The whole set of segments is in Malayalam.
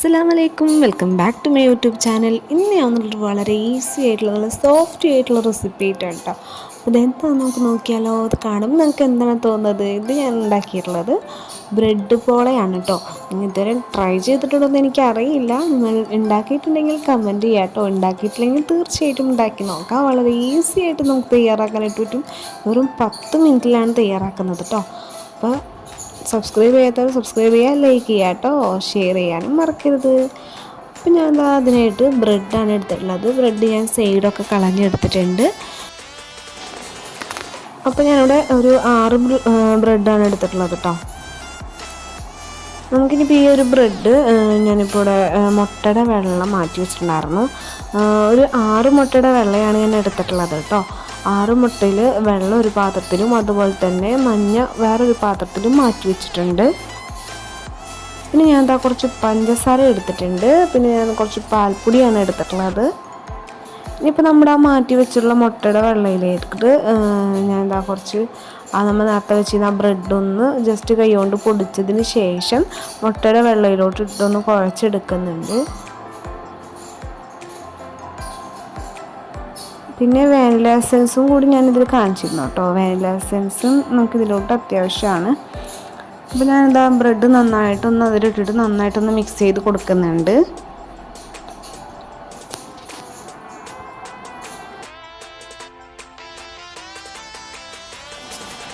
അസ്സലാമലൈക്കും. Welcome back to my YouTube channel. ഇന്ന് ഞാൻ വന്നിട്ട് വളരെ ഈസി ആയിട്ടുള്ള നല്ല സോഫ്റ്റ് ആയിട്ടുള്ള റെസിപ്പി ആയിട്ടാണ് കേട്ടോ. അപ്പോൾ ഇതെന്താ നമുക്ക് നോക്കിയാലോ? അത് കാണുമ്പോൾ നമുക്ക് എന്താണ് തോന്നുന്നത്? ഇത് ഞാൻ ഉണ്ടാക്കിയിട്ടുള്ളത് ബ്രെഡ് പോളയാണ് കേട്ടോ. ഇതുവരെ ട്രൈ ചെയ്തിട്ടുണ്ടോ എന്ന് എനിക്കറിയില്ല. നിങ്ങൾ ഉണ്ടാക്കിയിട്ടുണ്ടെങ്കിൽ കമന്റ് ചെയ്യാം കേട്ടോ. ഉണ്ടാക്കിയിട്ടില്ലെങ്കിൽ തീർച്ചയായിട്ടും ഉണ്ടാക്കി നോക്കാം. വളരെ ഈസി ആയിട്ട് നമുക്ക് തയ്യാറാക്കാനായിട്ട് പറ്റും. വെറും പത്ത് മിനിറ്റിലാണ് തയ്യാറാക്കുന്നത് കേട്ടോ. അപ്പോൾ സബ്സ്ക്രൈബ് ചെയ്യാത്തവർ സബ്സ്ക്രൈബ് ചെയ്യുക ലൈക്ക് ചെയ്യുക കേട്ടോ ഷെയർ ചെയ്യാനും മറക്കരുത്. അപ്പം ഞാൻ അതിനായിട്ട് ബ്രെഡാണ് എടുത്തിട്ടുള്ളത്. ബ്രെഡ് ഞാൻ സൈഡൊക്കെ കളഞ്ഞെടുത്തിട്ടുണ്ട് അപ്പോൾ ഞാനിവിടെ ഒരു ആറ് ബ്രെഡാണ് എടുത്തിട്ടുള്ളത് കേട്ടോ നമുക്കിനിപ്പോൾ ഈ ഒരു ബ്രെഡ് ഞാനിപ്പോൾ ഇവിടെ മുട്ടയുടെ വെള്ളം മാറ്റി വെച്ചിട്ടുണ്ടായിരുന്നു. ഒരു ആറ് മുട്ടയുടെ വെള്ളയാണ് ഞാൻ എടുത്തിട്ടുള്ളത് കേട്ടോ ആറ് മുട്ടയിൽ വെള്ളം ഒരു പാത്രത്തിലും അതുപോലെ തന്നെ മഞ്ഞ വേറൊരു പാത്രത്തിലും മാറ്റി വെച്ചിട്ടുണ്ട്. പിന്നെ ഞാൻ എന്താ കുറച്ച് പഞ്ചസാര എടുത്തിട്ടുണ്ട്. പിന്നെ ഞാൻ കുറച്ച് പാൽപ്പൊടിയാണ് എടുത്തിട്ടുള്ളത്. ഇനിയിപ്പോൾ നമ്മുടെ ആ മാറ്റി വെച്ചിട്ടുള്ള മുട്ടയുടെ വെള്ളയിലേക്ക് ഞാൻ എന്താ കുറച്ച് ആ നമ്മൾ നേരത്തെ വെച്ചിരുന്ന ആ ബ്രെഡ് ഒന്ന് ജസ്റ്റ് കൈ കൊണ്ട് പൊടിച്ചതിന് ശേഷം മുട്ടയുടെ വെള്ളയിലോട്ട് ഇട്ടൊന്ന് കുഴച്ചെടുക്കുന്നുണ്ട്. പിന്നെ വാനില എസൻസും കൂടി ഞാനിതിൽ കാണിച്ചിരുന്നു കേട്ടോ. വാനില എസൻസും നമുക്കിതിലോട്ട് അത്യാവശ്യമാണ് അപ്പോൾ ഞാനിതാ ബ്രെഡ് നന്നായിട്ടൊന്ന് അതിലിട്ടിട്ട് നന്നായിട്ടൊന്ന് മിക്സ് ചെയ്ത് കൊടുക്കുന്നുണ്ട്.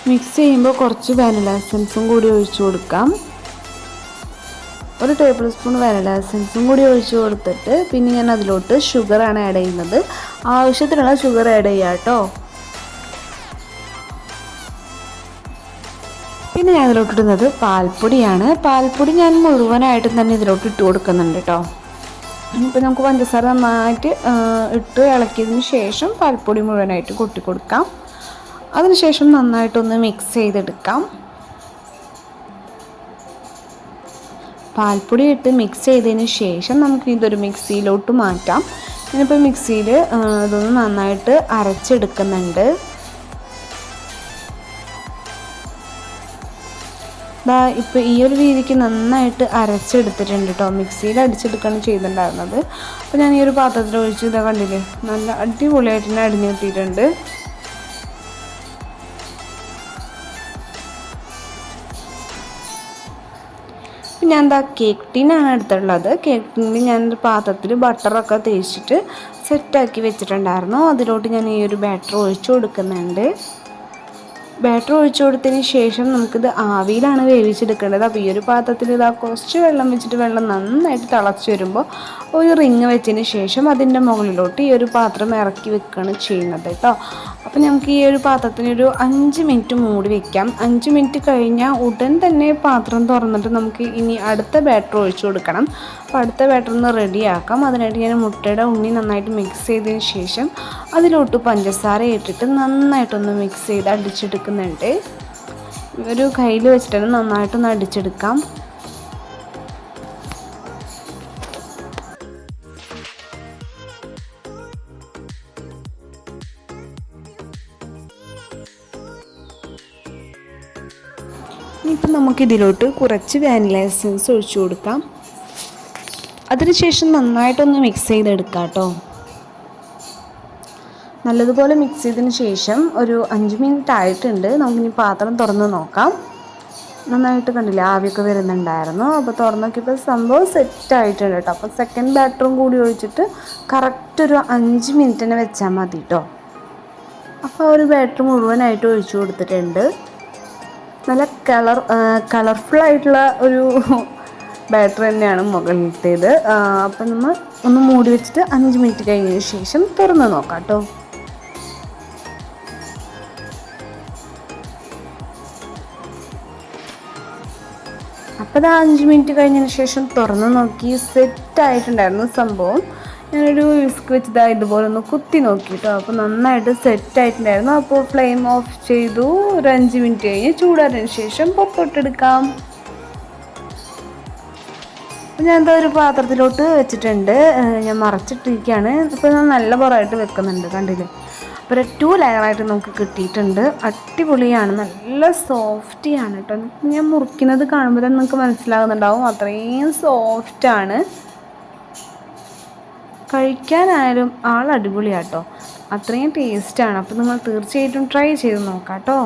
മിക്സ് ചെയ്യുമ്പോൾ കുറച്ച് വാനില എസൻസും കൂടി ഒഴിച്ചു കൊടുക്കാം. ഒരു ടേബിൾ സ്പൂൺ വാനില എസൻസും കൂടി ഒഴിച്ച് കൊടുത്തിട്ട് പിന്നെ ഞാൻ അതിലോട്ട് ഷുഗറാണ് ആഡ് ചെയ്യുന്നത്. ആവശ്യത്തിനുള്ള ഷുഗർ ആഡ് ചെയ്യാം കേട്ടോ പിന്നെ ഞാൻ ഇതിലോട്ട് ഇടുന്നത് പാൽപ്പൊടിയാണ്. പാൽപ്പൊടി ഞാൻ മുഴുവനായിട്ടും തന്നെ ഇതിലോട്ട് ഇട്ട് കൊടുക്കുന്നുണ്ട് കേട്ടോ ഇപ്പോൾ നമുക്ക് പഞ്ചസാര നന്നായിട്ട് ഇട്ട് ഇളക്കിയതിന് ശേഷം പാൽപ്പൊടി മുഴുവനായിട്ട് കൊട്ടി കൊടുക്കാം. അതിനുശേഷം നന്നായിട്ടൊന്ന് മിക്സ് ചെയ്തെടുക്കാം. പാൽപ്പൊടി ഇട്ട് മിക്സ് ചെയ്തതിന് ശേഷം നമുക്ക് ഇതൊരു മിക്സിയിലോട്ട് മാറ്റാം. ഞാനിപ്പോൾ മിക്സിയിൽ ഇതൊന്ന് നന്നായിട്ട് അരച്ചെടുക്കുന്നുണ്ട്. ദാ ഇപ്പോൾ ഈ ഒരു രീതിക്ക് നന്നായിട്ട് അരച്ചെടുത്തിട്ടുണ്ട് കേട്ടോ മിക്സിയിൽ അടിച്ചെടുക്കുകയാണ് ചെയ്തിട്ടുണ്ടായിരുന്നത്. അപ്പോൾ ഞാൻ ഈ ഒരു പാത്രത്തിൽ ഒഴിച്ച് ഇതാ കണ്ടില്ലേ? നല്ല അടിപൊളിയായിട്ട് തന്നെ അടിഞ്ഞു കിട്ടിയിട്ടുണ്ട്. ഞാൻ എന്താ കേക്ക് ടീനാണ് എടുത്തിട്ടുള്ളത്. കേക്ക് ടീനിൽ ഞാനൊരു പാത്രത്തിൽ ബട്ടറൊക്കെ തേച്ചിട്ട് സെറ്റാക്കി വെച്ചിട്ടുണ്ടായിരുന്നു. അതിലോട്ട് ഞാൻ ഈ ഒരു ബാറ്റർ ഒഴിച്ചു കൊടുക്കുന്നുണ്ട്. ബാറ്റർ ഒഴിച്ചു കൊടുത്തതിന് ശേഷം നമുക്കിത് ആവിയിലാണ് വേവിച്ചെടുക്കേണ്ടത്. അപ്പോൾ ഈ ഒരു പാത്രത്തിൽ ഇതാ കുറച്ച് വെള്ളം വെച്ചിട്ട് വെള്ളം നന്നായിട്ട് തിളച്ച് വരുമ്പോൾ ഒരു റിങ് വെച്ചതിന് ശേഷം അതിന്റെ മുകളിലോട്ട് ഈ ഒരു പാത്രം ഇറക്കി വെക്കുകയാണ് ചെയ്യുന്നത് കേട്ടോ. അപ്പോൾ നമുക്ക് ഈ ഒരു പാത്രത്തിന് ഒരു അഞ്ച് മിനിറ്റ് മൂടി വെക്കാം. അഞ്ച് മിനിറ്റ് കഴിഞ്ഞാൽ ഉടൻ തന്നെ പാത്രം തുറന്നിട്ട് നമുക്ക് ഇനി അടുത്ത ബാറ്റർ ഒഴിച്ചു കൊടുക്കണം. അപ്പോൾ അടുത്ത ബാറ്റർ ഒന്ന് റെഡിയാക്കാം അതിനായിട്ട് ഞാൻ മുട്ടയുടെ ഉണ്ണി നന്നായിട്ട് മിക്സ് ചെയ്തതിന് ശേഷം അതിലോട്ട് പഞ്ചസാര ഇട്ടിട്ട് നന്നായിട്ടൊന്ന് മിക്സ് ചെയ്ത് അടിച്ചെടുക്കുന്നുണ്ട്. ഒരു കയ്യിൽ വെച്ചിട്ടാണ് നന്നായിട്ടൊന്ന് അടിച്ചെടുക്കാം. ഇനിയിപ്പോൾ നമുക്കിതിലോട്ട് കുറച്ച് വാനില എസൻസ് ഒഴിച്ചു കൊടുക്കാം. അതിനുശേഷം നന്നായിട്ടൊന്ന് മിക്സ് ചെയ്തെടുക്കാം കേട്ടോ. നല്ലതുപോലെ മിക്സ് ചെയ്തതിന് ശേഷം ഒരു അഞ്ച് മിനിറ്റ് ആയിട്ടുണ്ട്. നമുക്കിനി പാത്രം തുറന്ന് നോക്കാം. നന്നായിട്ട് കണ്ടില്ല ആവിയൊക്കെ വരുന്നുണ്ടായിരുന്നു. അപ്പോൾ തുറന്ന് നോക്കിയപ്പോൾ സംഭവം സെറ്റ് ആയിട്ടുണ്ട് കേട്ടോ. അപ്പോൾ സെക്കൻഡ് ബാറ്ററും കൂടി ഒഴിച്ചിട്ട് കറക്റ്റ് ഒരു അഞ്ച് മിനിറ്റിനെ വെച്ചാൽ മതി കേട്ടോ. അപ്പോൾ ഒരു ബാറ്റർ മുഴുവനായിട്ട് ഒഴിച്ചു കൊടുത്തിട്ടുണ്ട്. നല്ല കളർ കളർഫുൾ ആയിട്ടുള്ള ഒരു ബാറ്റർ തന്നെയാണ് മുകളിലത്തേത് അപ്പം നമ്മൾ ഒന്ന് മൂടി വെച്ചിട്ട് അഞ്ച് മിനിറ്റ് കഴിഞ്ഞതിന് ശേഷം തുറന്ന് നോക്കാം കേട്ടോ അപ്പോൾ അത് അഞ്ച് മിനിറ്റ് കഴിഞ്ഞതിന് ശേഷം തുറന്ന് നോക്കി സെറ്റ് ആയിട്ടുണ്ടായിരുന്നു സംഭവം. ഞാനൊരു വിസ്ക് വെച്ചതാ ഇതുപോലെ ഒന്ന് കുത്തി നോക്കി കേട്ടോ അപ്പോൾ നന്നായിട്ട് സെറ്റ് ആയിട്ടുണ്ടായിരുന്നു അപ്പോൾ ഫ്ലെയിം ഓഫ് ചെയ്തു. ഒരു അഞ്ച് മിനിറ്റ് കഴിഞ്ഞ് ചൂടാറിന് ശേഷം പൊത്തോട്ടെടുക്കാം ഞാൻ എന്താ ഒരു പാത്രത്തിലോട്ട് വെച്ചിട്ടുണ്ട്. ഞാൻ മറച്ചിട്ടിരിക്കുകയാണ്. ഇപ്പോൾ ഞാൻ നല്ല പുറമായിട്ട് വെക്കുന്നുണ്ട് കണ്ടില്ലേ? ഇപ്പോൾ ടു ലെയറായിട്ട് നമുക്ക് കിട്ടിയിട്ടുണ്ട്. അടിപൊളിയാണ്. നല്ല സോഫ്റ്റിയാണ് കേട്ടോ. ഞാൻ മുറിക്കുന്നത് കാണുമ്പോൾ തന്നെ നിങ്ങൾക്ക് മനസ്സിലാകുന്നുണ്ടാവും. അത്രയും സോഫ്റ്റാണ് കഴിക്കാനായാലും ആൾ അടിപൊളിയാട്ടോ അത്രയും ടേസ്റ്റാണ് അപ്പോൾ നിങ്ങൾ തീർച്ചയായിട്ടും ട്രൈ ചെയ്ത് നോക്കാം കേട്ടോ